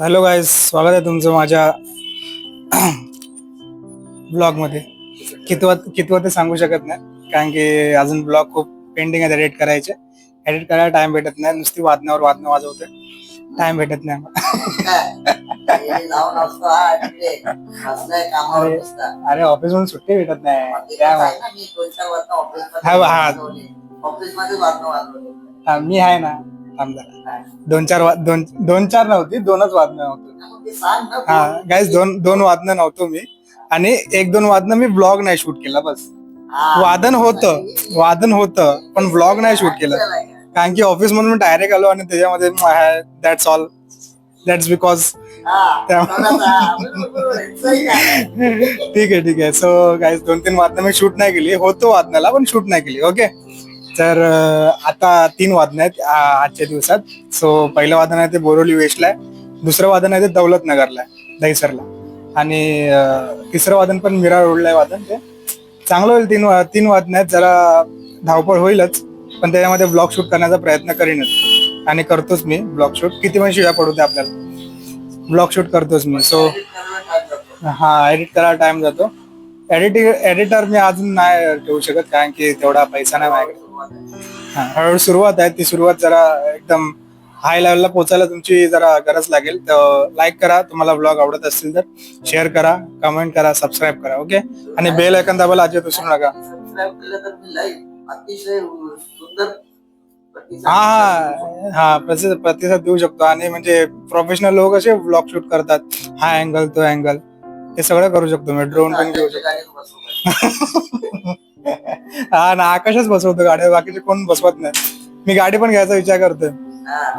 Hello guys स्वागत आहे तुमचं माझ्या ब्लॉगमध्ये. कितवत ते सांगू शकत नाही कारण की अजून ब्लॉग खूप पेंडिंग आहे एडिट करायचे. एडिट करायला टाइम भेटत नाही नुसती वादनावर वादनं वाजवते टाइम भेटत नाही अरे ऑफिस मधून सुट्टी भेटत नाही. हा, मी आहे ना. थांब जरा दोन चार वा- दोन दोन चार नव्हती दोनच वादनं होती. मग ते सांग ना हा. गाईज दोन दोन वादनं नव्हतो मी. आणि एक दोन वादनं मी ब्लॉग नाही शूट केला बस. वादन होतं वादन होतं पण ब्लॉग नाही शूट केलं. कारण की ऑफिस मधून डायरेक्ट आलो आणि त्याच्यामध्ये दॅट्स ऑल दॅट्स बिकॉज. ठीक आहे ठीक आहे. सो गाईज दोन तीन वादनं मी शूट नाही केली. होतो वादनाला पण शूट नाही केली. ओके तर आता तीन वादन आहेत आजच्या दिवसात. सो पहिलं वादन आहे ते बोरोली वेस्टला आहे. दुसरं वादन आहे ते दौलत नगरला आहे दहिसरला. आणि तिसरं वादन पण मिरा रोडला आहे वादन ते. चांगलं होईल तीन वा- तीन वादन आहेत जरा धावपळ होईलच पण त्याच्यामध्ये ब्लॉग शूट करण्याचा प्रयत्न करीनच. आणि करतोच मी ब्लॉग शूट. किती पण शिव्या पडू दे आपल्याला. ब्लॉग शूट करतोच मी. सो हा एडिट करायला टाइम जातो. एडिटिंग एडिटर मी अजून नाही ठेवू शकत कारण की तेवढा पैसा नाही माझ्याकडे. हा, हळूहळू सुरुवात आहे. ती सुरुवात जरा एकदम हाय लेवलला पोहोचायला तुमची जरा गरज लागेल. तर लाईक करा. तुम्हाला ब्लॉग आवडत असतील तर शेअर करा कमेंट करा सबस्क्राईब करा ओके आणि बेल ऐकन दाबायला अजिबात विसरू नका. Subscribe केलं तर मी live. अतिशय सुंदर प्रतिसाद हा हा. हा प्रति- प्रतिसाद देऊ शकतो. आणि म्हणजे प्रोफेशनल लोक असे ब्लॉग शूट करतात. हा अँगल तो अँगल हे सगळं करू शकतो. मी ड्रोन पण घेऊ शकतो. बसवलं. हा ना आकाशच बसवतो गाड्या बाकीचे कोण बसवत नाही. मी गाडी पण घ्यायचा विचार करतोय. हा,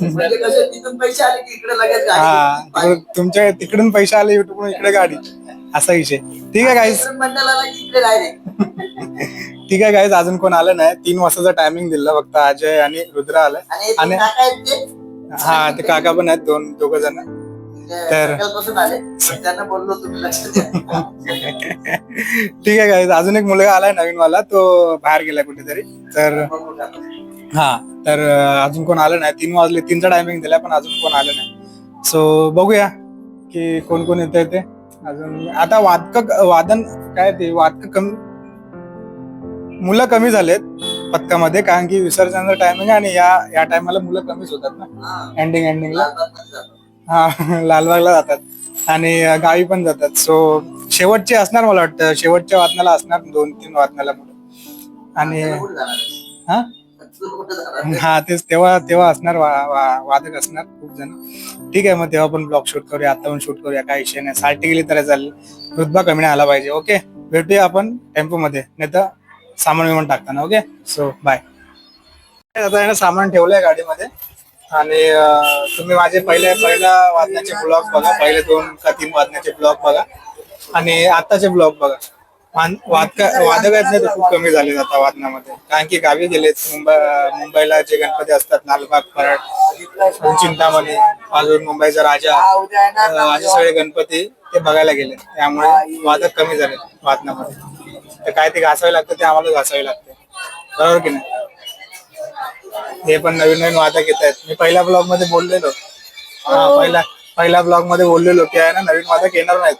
म्हणजे कसं तिथून पैसे आले की इकडे लगेच हा गाडी तिकडून- तुमच्या तिकडून पैसे आले युट्यूबकडून इकडे गाडी. असा विषय. ठीक आहे गाईज आला ठीक आहे गाईज अजून कोण आलं नाही. तीन वाजताचा टायमिंग दिला फक्त. अजय आणि रुद्र आलाय आणि हा ते काका पण आहेत दोन दोघ जण. तर- त्यांना बोललो तुम्ही लक्ष ठीक आहे गाईज अजून एक मुलगा आलाय नवीन वाला. तो बाहेर गेलाय कुठेतरी. तर. हा तर अजून कोण आलं नाही. तीन वाजले. तीनचा टायमिंग दिला पण अजून कोण आलं नाही. सो बघूया की कोण कोण येत ते. अजून आता वादक वादन काय ते? वादक कमी मुलं कमी झालेत पथकामध्ये कारण की विसर्जनाचा टायमिंग आणि या या टायमाला मुलं कमीच होतात ना. एंडिंग एंडिंगला. हा लालबागला जातात. आणि गावी पण जातात. सो शेवटचे असणार मला वाटतं. शेवटच्या वादनाला असणार दोन तीन वादनाला मुलं आणि? हा? हा तेच तेव्हा तेव्हा असणार वा- वा- वादक असणार खूप जण. ठीक आहे मग तेव्हा पण ब्लॉग शूट करूया आता पण शूट करूया काय विषय नाही. साल्टी गेली तर चालेल. रुतबा कमी नाही आला पाहिजे ओके? भेटूया आपण टेम्पो मध्ये नाही तर सामान विमान टाकताना ओके? सो बाय आता सामान ठेवलंय गाडीमध्ये. आणि तुम्ही माझे पहिले पहिल्या वाचण्याचे ब्लॉग बघा. पहिले दोन का तीन वादनाचे ब्लॉग बघा. आणि आताचे ब्लॉग बघा. वान- वादक वादक आहेत ना ते खूप कमी झाले आता वादनामध्ये कारण की गावी गेलेत मुंबई मुंबईला जे गणपती असतात लालबाग परळ चिंतामणी अजून मुंबईचा राजा असे सगळे गणपती ते बघायला गेले. त्यामुळे वादक कमी झाले वादनामध्ये तर काय ते घासावे लागतं ते आम्हाला घासावे लागते. बरोबर की नाही? हे पण नवीन नवीन वादक येत आहेत. मी पहिल्या ब्लॉगमध्ये बोललेलो. हा पहिला पहिल्या ब्लॉगमध्ये बोललेलो की आहे ना नवीन वादक येणार नाहीत.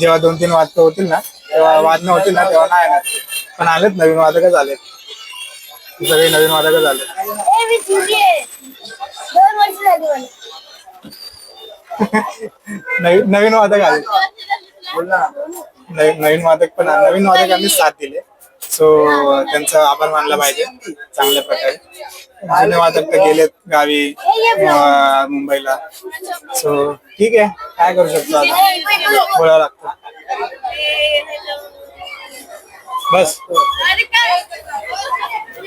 जेव्हा दोन तीन वादक होतील ना तेव्हा वादनं होतील ना तेव्हा नाही येणार. पण आलेत नवीन वादकच आलेत सगळे नवीन वादकच आले नवीन नवीन वादक आले. बोल ना. नवीन नवीन वादक पण नवीन वादकांनी साथ दिले. सो त्यांचा आभार मानला पाहिजे. चांगल्या प्रकारे. धन्यवाद गेलेत गावी मुंबईला. सो ठीक आहे. काय करू शकतो आता? बोलावं लागतं बस.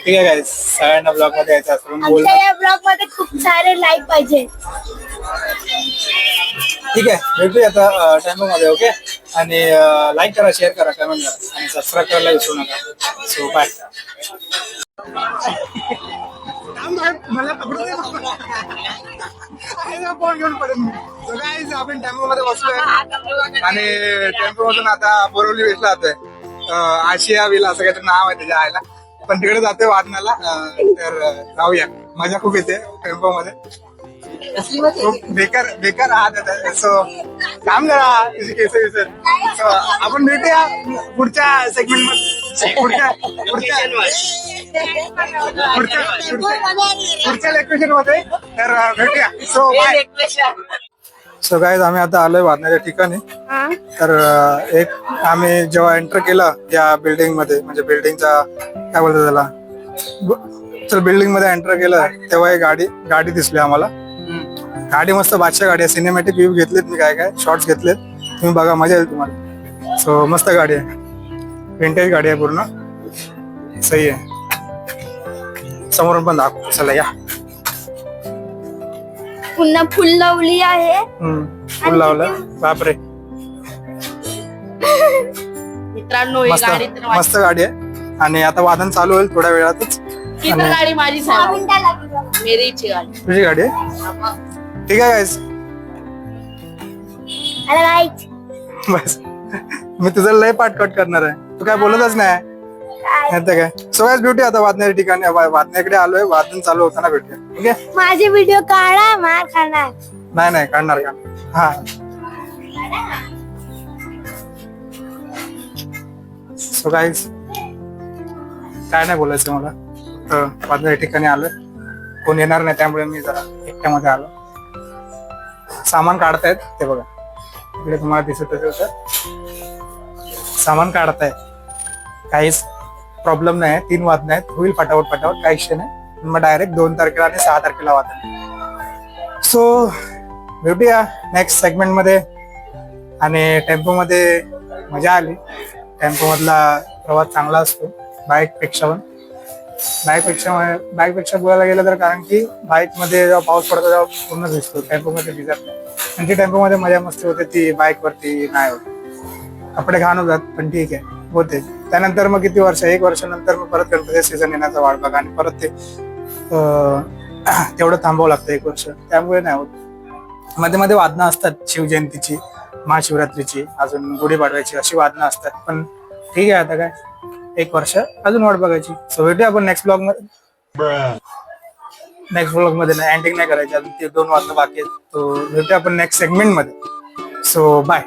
ठीक आहे काय सगळ्यांना ब्लॉगमध्ये यायचं असं बोल आमच्या या ब्लॉगमध्ये खूप सारे लाईक पाहिजे. ठीक आहे भेटूया आता टेम्पो मध्ये ओके आणि लाईक करा शेअर करा कमेंट करा. आणि सबस्क्राईब करायला विसरू नका. सो बाय मला पकडू दे. फोन घेऊन पडेल मी. So guys, आपण टेम्पो मध्ये बसलोय. आणि टेम्पो मधून आता बोरवली वेचला जातोय आशिया विला असं काहीतरी नाव आहे त्याच्या आईला. पण तिकडे जातोय वादनाला तर जाऊया. मजा खूप येते टेम्पो मध्ये खूप बेकार बेकार आहात सो काम करा तुझी केस विसर आपण भेटूया पुढच्या सेगमेंटमध्ये. पुढच्या पुढच्या पुढच्या पुढच्या पुढच्या लेक्चरमध्ये. तर भेटूया. सो बाय सो गाईज आम्ही आता आलोय वादनाच्या ठिकाणी. तर अं, एक आम्ही जेव्हा एंटर केला या बिल्डिंगमध्ये म्हणजे बिल्डिंगचा काय बोलतात त्याला? ब- तर बिल्डिंगमध्ये एंटर केलं तेव्हा एक गाडी गाडी दिसली आम्हाला. गाडी मस्त बादशा गाडी आहे. सिनेमॅटिक व्ह्यू घेतलेत मी काय काय शॉर्ट्स घेतलेत. तुम्ही बघा मजा येईल तुम्हाला. सो मस्त गाडी आहे. विंटेज गाडी आहे पूर्ण. सही आहे. समोरून पण दाखव. चला या. पुन्हा फुल लावली आहे. हम्म फुल लावलं. बापरे. मित्रांनो ही मस्त गाडी तर माझी- मस्त गाडी आहे. आणि आता वादन चालू होईल थोड्या वेळातच. ही तर गाडी माझीच सहा आहे मिनिटं लागली मेरीची गाडी. तुझी गाडी आहे? ठीक आहे guys. बस. मी तुझं लय पाठ कट करणार आहे. तू काय बोलतच नाही. नाही तर काय? सो गाईज भेटूया आता वादण्याच्या ठिकाणी. वा- वादण्याकडे आलोय वादन चालू होताना भेटूया. आहे माझे व्हिडिओ काढा मार खाणार. नाही नाही काढणार का? हा. सो गाईज काय नाही बोलायचं मला तर वादण्याच्या ठिकाणी आलोय. कोण येणार नाही त्यामुळे मी जरा एकट्यामध्ये आलो. सामान काढतायत ते बघा. इकडे तुम्हाला दिसत असेल सामान काढतायत. काहीच प्रॉब्लेम नाही आहे तीन वादन आहेत होईल फटाफट फटाफट काही विषय नाही. मग डायरेक्ट दोन तारखेला आणि सहा तारखेला वादन सो भेटूया नेक्स्ट सेगमेंटमध्ये आणि टेम्पोमध्ये मजा आली. टेम्पोमधला प्रवास चांगला असतो बाईकपेक्षा पण. बाईकपेक्षा बाईकपेक्षा बोलायला गेलं तर कारण की बाईकमध्ये जेव्हा पाऊस पडतो तेव्हा पूर्ण भिजतो. टेम्पोमध्ये भिजत नाही. आणि ती टेम्पोमध्ये मजा मस्ती होते ती बाईकवरती नाही होत. कपडे घाण होतात पण ठीक आहे. होते. त्यानंतर मग किती वर्ष एक वर्षानंतर मग परत गणपती सीझन येण्याचा वाट बघा आणि परत ते तेवढं थांबावं लागतं एक वर्ष. त्यामुळे नाही होत. मध्ये मध्ये वादनं असतात शिवजयंतीची महाशिवरात्रीची अजून गुढीपाडव्याची अशी वादनं असतात. पण ठीक आहे आता काय? एक वर्ष अजून वाट बघायची. सो भेटूया आपण नेक्स्ट ब्लॉगमध्ये. नेक्स्ट ब्लॉगमध्ये नाही एंडिंग नाही करायची. अजून ते दोन वाजता बाकी आहेत. तो भेटूया आपण नेक्स्ट सेगमेंटमध्ये. सो बाय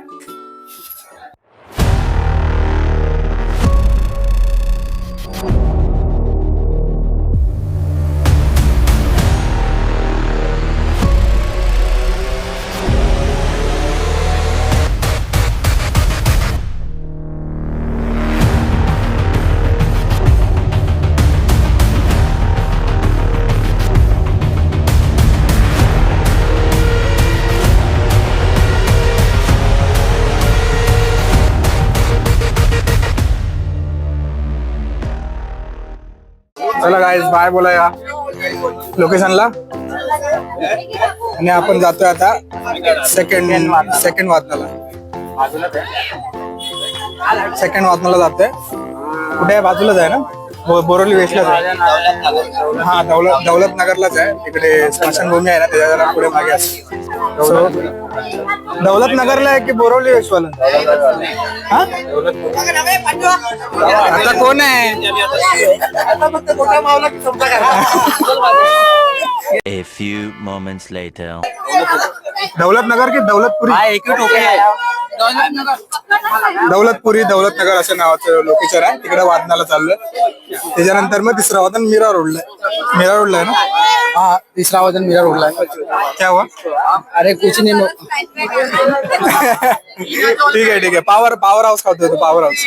गाईज बाय बोलाया लोकेशनला आणि आपण जातोय आता सेकंड सेकंड वादनाला. सेकंड वादनाला जातोय. कुठे? आहे बाजूलाच आहे ना? बोरोली वेस्टलाच आहे. हा दौलत दौलत नगरलाच आहे. तिकडे स्मशानभूमी आहे ना त्याच्या जरा पुढे मागे असते So, दौलत नगरला आहे की वेस्टवाला हा? आता कोण आहे? A few moments later. दौलत नगर की दौलतपुरी? दौलतपुरी दौलत नगर असं नावाचं लोकेशन आहे. तिकडे वादनाला चाललोय. त्याच्यानंतर मग तिसरा वादन मीरा रोडला आहे मीरा रोडला आहे ना? हाँ तीसरा वज़न मेरा रोड है क्या हुआ? अरे कुछ नहीं ठीक आहे ठीक आहे पॉवर पॉवर हाऊस खातोय तो पॉवर हाऊस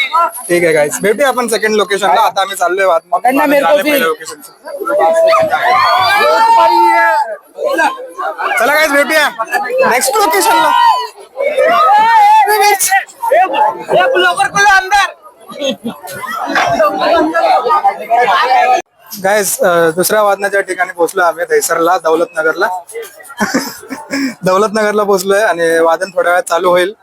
ठीक आहे गाईस भेटूया आपण सेकंड लोकेशनला आता आम्ही चाललोय वाद- पकडना मेरे को भी. पहिले location. चला गाईस भेटूया। नेक्स्ट लोकेशनला गायस दुसऱ्या वादनाच्या ठिकाणी पोहोचलो आम्ही दहिसरला दौलत नगरला दौलत नगरला पोहोचलोय आणि वादन थोड्या वेळात चालू होईल.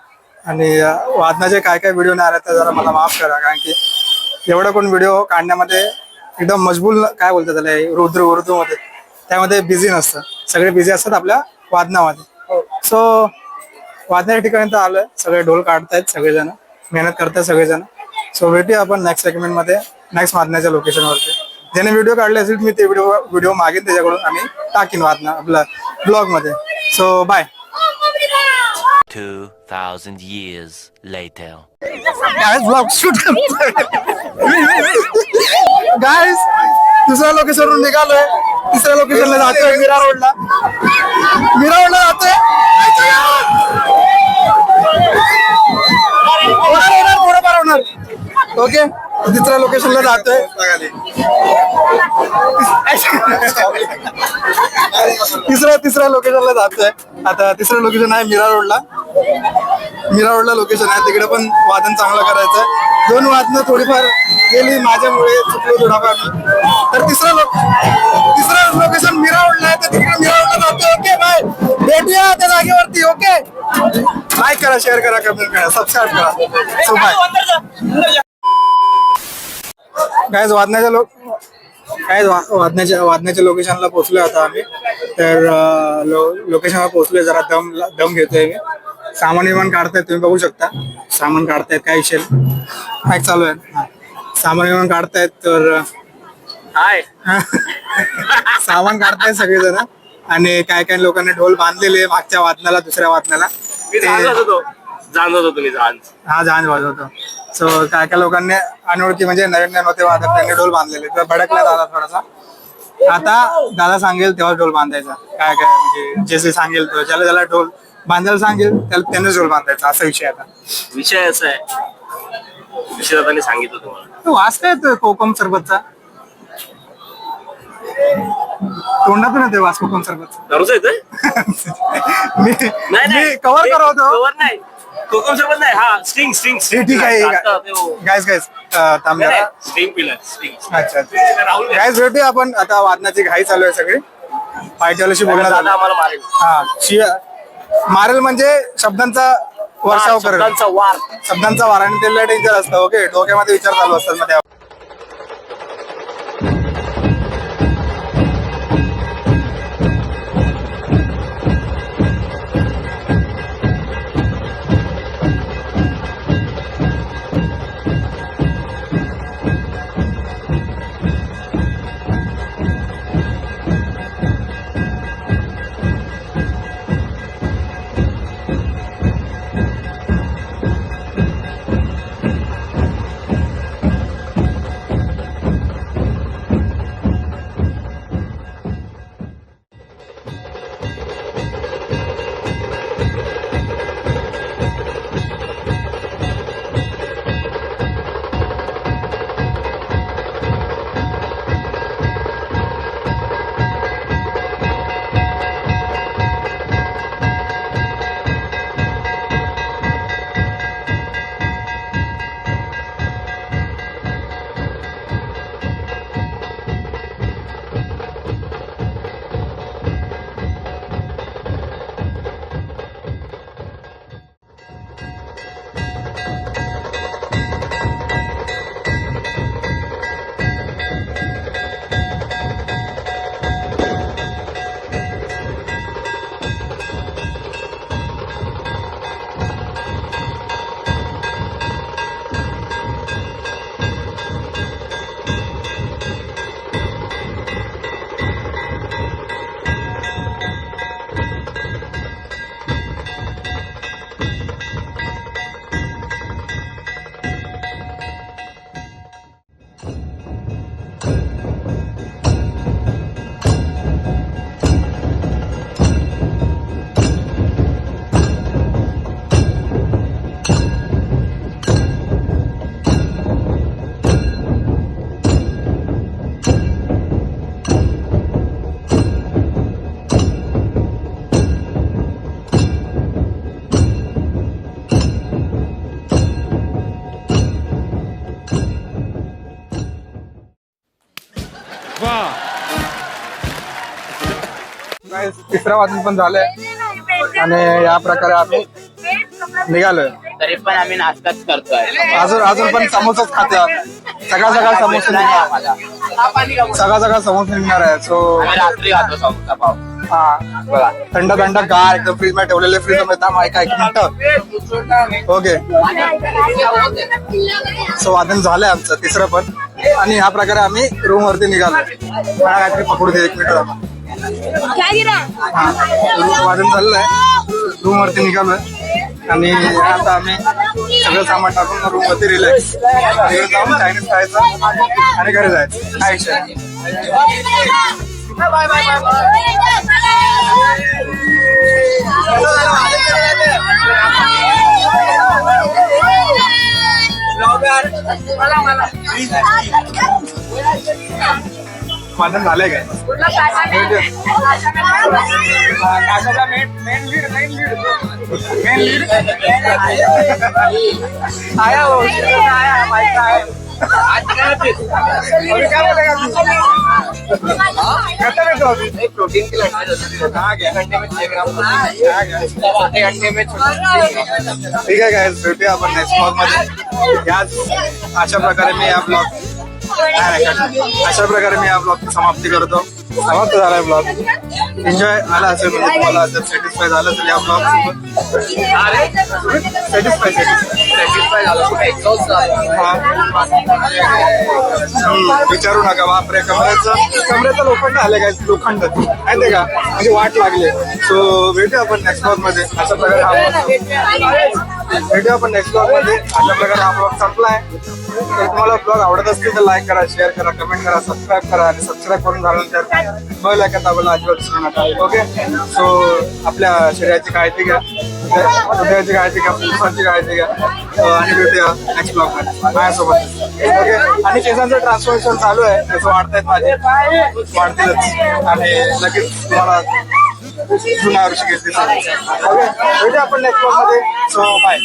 आणि वादनाचे काय काय व्हिडिओ नाही आले तर जरा मला माफ करा कारण की एवढं कोण व्हिडिओ काढण्यामध्ये एकदम मजबूल काय बोलतात त्याला हे रुद्र उर्दू मध्ये त्यामध्ये बिझी नसतं. सगळे बिझी असतात आपल्या वादनामध्ये. सो वादनाच्या ठिकाणी तर आलोय. सगळे ढोल काढतायत सगळेजण. मेहनत करतायत सगळेजण. सो भेटूया आपण नेक्स्ट सेगमेंटमध्ये नेक्स्ट वादनाच्या लोकेशन वरती. ज्याने व्हिडिओ काढले असेल मी ते व्हिडिओ व्हिडिओ मागेन त्याच्याकडून आणि टाकीन वादना आपला ब्लॉगमध्ये. So bye blog shoot guys दुसऱ्या लोकेशनवरून निघालोय. तिसऱ्या लोकेशनला जातोय मीरा रोडला मीरा रोडला जातोय. होणार होणार थोडंफार होणार? ओके तिसऱ्या लोकेशनला जातोय. तिसऱ्या तिसऱ्या लोकेशनला जातोय. आता तिसरं लोकेशन आहे मीरा रोडला. मीरा रोडला लोकेशन आहे. तिकडे पण वादन चांगलं करायचं आहे. दोन वादनं थोडीफार गेली माझ्यामुळे चुकलो थोडाफार तर तिसरा लो तिसरा लोकेशन मीरा रोडला आहे. तर तिकडे मीरा रोडला जातोय. ओके बाय भेटूया त्या जागेवरती. ओके. लाईक करा शेअर करा कमेंट करा. सबस्क्राईब करा. सो बाय काय वादनाच्या लोक. काय वादनाच्या वादनाच्या लोकेशनला पोहोचलोय आता आम्ही. तर लो- लोकेशनला पोहोचलोय जरा दम दम घेतोय मी. सामान विमान काढतायत तुम्ही बघू शकता. सामान काढतायत काय विषय काय चालू आहे. सामान विमान काढतायत तर हाय. सामान काढतायत सगळेजण. आणि काय काय लोकांनी ढोल बांधलेले मागच्या वादनाला दुसऱ्या वादनाला. मी होतो. जाणत होतो मी जाण हा जाण वाजवतो सो काय काय लोकांनी अनोळखी म्हणजे नवीन नवीन होते वादक त्यांनी ढोल बांधलेले. तर भडकला दादा थोडासा. आता दादा सांगेल तेव्हा ढोल बांधायचा. काय काय म्हणजे जसे सांगेल तो ज्याला ज्याला ढोल बांधायला सांगेल त्याला त्यानेच ढोल बांधायचा असा विषय आता. विषय असा आहे. विषयदातांनी सांगितलं तुम्हाला. तो वास काय येतोय कोकम सरबतचा. तोंडातून येतोय वास कोकम सरबत दररोज येतोय? मी नाही नाही. मी कव्हर करवतो कव्हर नाही. कोकम सोबत नाही हा स्ट्रिंग स्ट्रिंग हे ठीक आहे गायस गायस थांब स्ट्रिंग पिलर स्ट्रिंग अच्छा गायस भेटूया आपण. आता वादनाची घाई चालू आहे सगळी. पायट्यालाशी बोलणं दादा झालं. आम्हाला मारेल. हा शिया मारेल म्हणजे शब्दांचा वर्षाव करेल शब्दांचा वार. शब्दांचा वार आणि त्याला डेंजर असतं. ओके डोक्यामध्ये विचार चालू असतात. मध्ये Guys, तिसरा वादन पण झालंय. आणि या प्रकारे आम्ही निघालोय. तरी पण आम्ही नाश्ताच करतोय. अजून अजून पण समोसाच खाते आम्ही. सकाळ समोसे निघणार. सकाळ सकाळ समोसे निघणार आहे सो रात्री खातो समोसा पाव. हा. बघा. थंड थंड गार एकदम फ्रीजमध्ये ठेवलेले फ्रीजमध्ये थांब. ऐका एक मिनिट. ओके सो वादन झालंय आमचं तिसरं पण. आणि ह्या प्रकारे आम्ही रूम वरती निघालो मला काहीतरी पकडू दे एक मिनिट. क्या वादन झालेलं आहे रूम वरती निघालोय. आणि आता आम्ही सगळं सामान टाकून रूम वरती रिलॅक्स तिकडे जाऊन चायनीज खायचं आणि घरी जायचं. काय विषय नाही. वादन झालंय काय काकाचा main main lead main lead main lead आया। हो आया माहिती आहे अभी क्या बोलेगा तू? करता रहते हो अभी? प्रोटीन की लड़की हाँ। क्या घंटे में छह ग्राम हाँ। क्या छोटे घंटे में ठीक आहे काय भेटूया आपण नेक्स्ट ब्लॉगमध्ये याच अशा प्रकारे मी या ब्लॉग अशा प्रकारे मी या ब्लॉग समाप्ती करतो. समाप्त झालाय ब्लॉग. एन्जॉय आला असेल म्हणजे तुम्हाला जर सॅटिस्फाय झालं तर या ब्लॉग सॅटिस्फाय सॅटिस्फाय झालं विचारू नका बापरे कमऱ्याचं कमरेचं लोखंड आले काय लोखंड. माहितीये का? म्हणजे वाट लागली. सो भेटू आपण नेक्स्ट ब्लॉगमध्ये. अशा प्रकारे हा भेटूया आपण नेक्स्ट ब्लॉगमध्ये. अशा प्रकारे हा ब्लॉग संपलाय. तर तुम्हाला ब्लॉग आवडत असतील तर लाईक करा शेअर करा कमेंट करा सबस्क्राईब करा आणि सबस्क्राईब करून झाल्यानंतर बल ऐका दाबायला अजिबात विसरू नका. ओके सो आपल्या शरीराची काळजी घ्या. हृदयाची काळजी घ्या पुरुषांची काळजी घ्या. आणि भेटूया नेक्स्ट ब्लॉगमध्ये. माझ्यासोबत. ओके आणि केसांचं ट्रान्सफॉर्मेशन चालू आहे. केस वाढतायत माझे वाढतीलच. आणि लगेच तुम्हाला जुन्या वर्षी घेतली ओके भेटूया आपण नेक्स्ट ब्लॉगमध्ये सो बाय